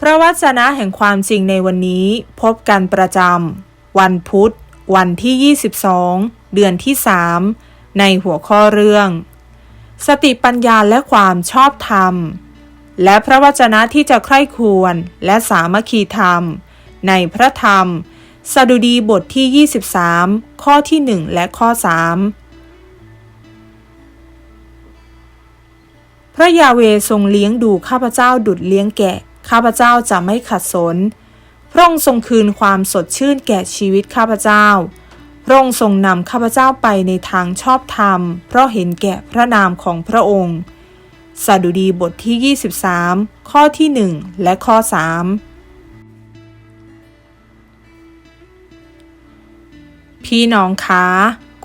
พระวจนะแห่งความจริงในวันนี้พบกันประจำวันพุธ วันที่ 22 เดือนที่ 3 ในหัวข้อเรื่อง สติปัญญาและความชอบธรรม และพระวจนะที่จะใคร่ครวญและสามัคคีธรรม ในพระธรรม สดุดีบทที่ 23 ข้อที่ 1 และข้อ 3 พระยาเวทรงเลี้ยงดูข้าพเจ้าดุดเลี้ยงแกะ ข้าพเจ้าจะไม่ขัดสน พระองค์ทรงคืนความสดชื่นแก่ชีวิตข้าพเจ้า พระองค์ทรงนำข้าพเจ้าไปในทางชอบธรรม เพราะเห็นแก่พระนามของพระองค์สดุดีบทที่ 23 ข้อที่ 1 และข้อ 3 พี่น้องคะ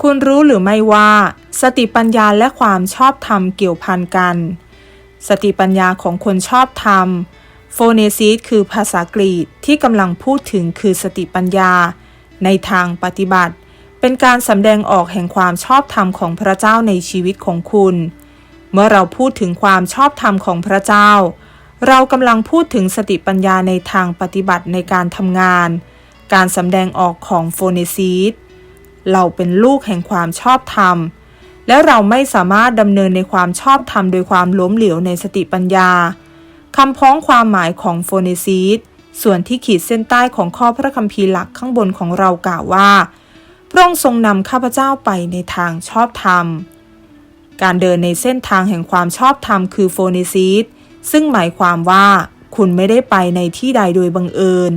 คุณรู้หรือไม่ว่า สติปัญญาและความชอบธรรมเกี่ยวพันกัน สติปัญญาของคนชอบธรรม โฟเนซิสคือภาษากรีกที่กำลังพูดถึงคือสติปัญญา ในทางปฏิบัติ เป็นการสำแดงออกแห่งความชอบธรรมของพระเจ้าในชีวิตของคุณ เมื่อเราพูดถึงความชอบธรรมของพระเจ้า เรากำลังพูดถึงสติปัญญาในทางปฏิบัติในการทำงาน การสำแดงออกของโฟเนซิสเราเป็นลูกแห่งความชอบธรรม และเราไม่สามารถดำเนินในความชอบธรรมโดยความล้มเหลวในสติปัญญา คำพ้องความหมายของโฟเนซีสส่วนที่ขีดเส้นใต้ของข้อพระคัมภีร์หลักข้างบนของเรากล่าวว่า พระองค์ทรงนำข้าพเจ้าไปในทางชอบธรรม การเดินในเส้นทางแห่งความชอบธรรมคือโฟเนซีสซึ่งหมายความว่า คุณไม่ได้ไปในที่ใดโดยบังเอิญ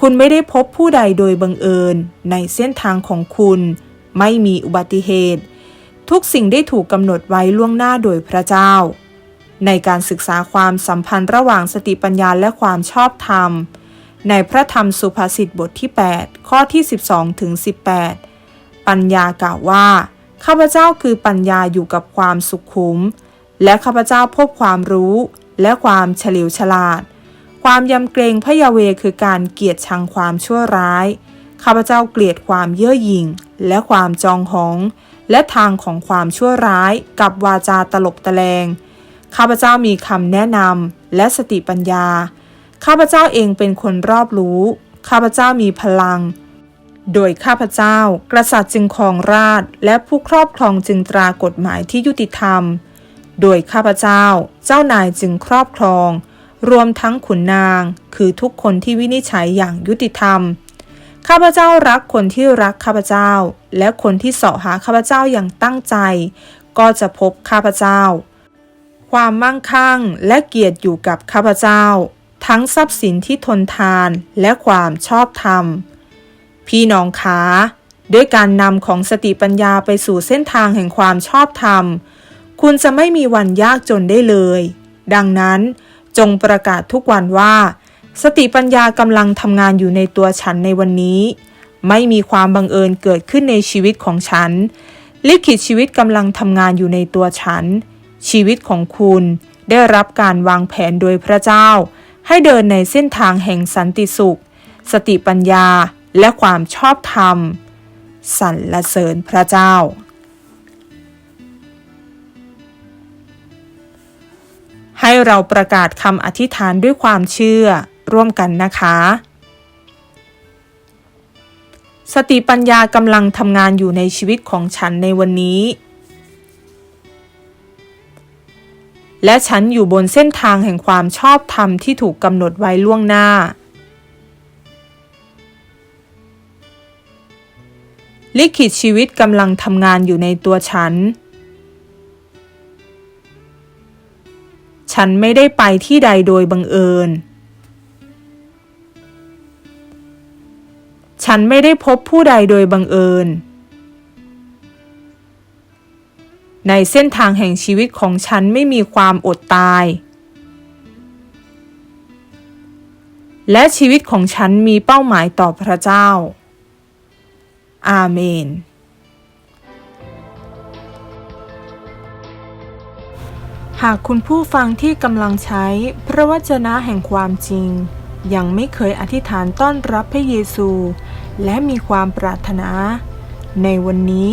คุณไม่ได้พบผู้ใดโดยบังเอิญ ในเส้นทางของคุณ ไม่มีอุบัติเหตุ ทุกสิ่งได้ถูกกำหนดไว้ล่วงหน้าโดยพระเจ้า ในการศึกษาความสัมพันธ์ระหว่างสติปัญญาและความชอบธรรม ในพระธรรมสุภาษิตบทที่ 8 ข้อที่ 12ถึง18 ปัญญากล่าวว่า ข้าพเจ้าคือปัญญาอยู่กับความสุขุม และข้าพเจ้าพบความรู้ และความเฉลียวฉลาด ความยำเกรงพระยาเวคือการเกลียดชังความชั่วร้าย ข้าพเจ้าเกลียดความเย่อหยิ่ง และความจองหอง และทางของความชั่วร้าย กับวาจาตลบตะแลง ข้าพเจ้ามีคำแนะนำและสติปัญญา ข้าพเจ้าเองเป็นคนรอบรู้ ข้าพเจ้ามีพลัง โดยข้าพเจ้ากษัตริย์จึงครองราชและผู้ครอบครองจึงตรากฎหมายที่ยุติธรรม โดยข้าพเจ้า เจ้านายจึงครอบครอง รวมทั้งขุนนาง คือทุกคนที่วินิจฉัยอย่างยุติธรรม ข้าพเจ้ารักคนที่รักข้าพเจ้า และคนที่เสาะหาข้าพเจ้าอย่างตั้งใจ ก็จะพบข้าพเจ้า ความมั่งคั่งและเกียรติอยู่กับข้าพเจ้า ทั้งทรัพย์สินที่ทนทานและความชอบธรรม พี่น้องคะด้วยการนำของสติปัญญาไปสู่เส้นทางแห่งความชอบธรรม คุณจะไม่มีวันยากจนได้เลย ดังนั้นจงประกาศทุกวันว่า สติปัญญากำลังทำงานอยู่ในตัวฉันในวันนี้ ไม่มีความบังเอิญเกิดขึ้นในชีวิตของฉัน ลิขิตชีวิตกำลังทำงานอยู่ในตัวฉัน ชีวิตของคุณได้รับการวางแผนโดยพระเจ้า ให้เดินในเส้นทางแห่งสันติสุข สติปัญญาและความชอบธรรมสรรเสริญพระเจ้า ให้เราประกาศคำอธิษฐานด้วยความเชื่อร่วมกันนะคะ สติปัญญากำลังทำงานอยู่ในชีวิตของฉันในวันนี้ และฉันอยู่บนเส้นทางแห่งความชอบธรรมที่ถูกกำหนดไว้ล่วงหน้า ลิขิตชีวิตกำลังทำงานอยู่ในตัวฉัน ฉันไม่ได้ไปที่ใดโดยบังเอิญ ฉันไม่ได้พบผู้ใดโดยบังเอิญ ในเส้นทางแห่งชีวิตของฉันไม่มีความอดตาย และชีวิตของฉันมีเป้าหมายต่อพระเจ้า อาเมนหากคุณผู้ฟังที่กำลังใช้พระวจนะแห่งความจริง ยังไม่เคยอธิษฐานต้อนรับพระเยซู และมีความปรารถนา ในวันนี้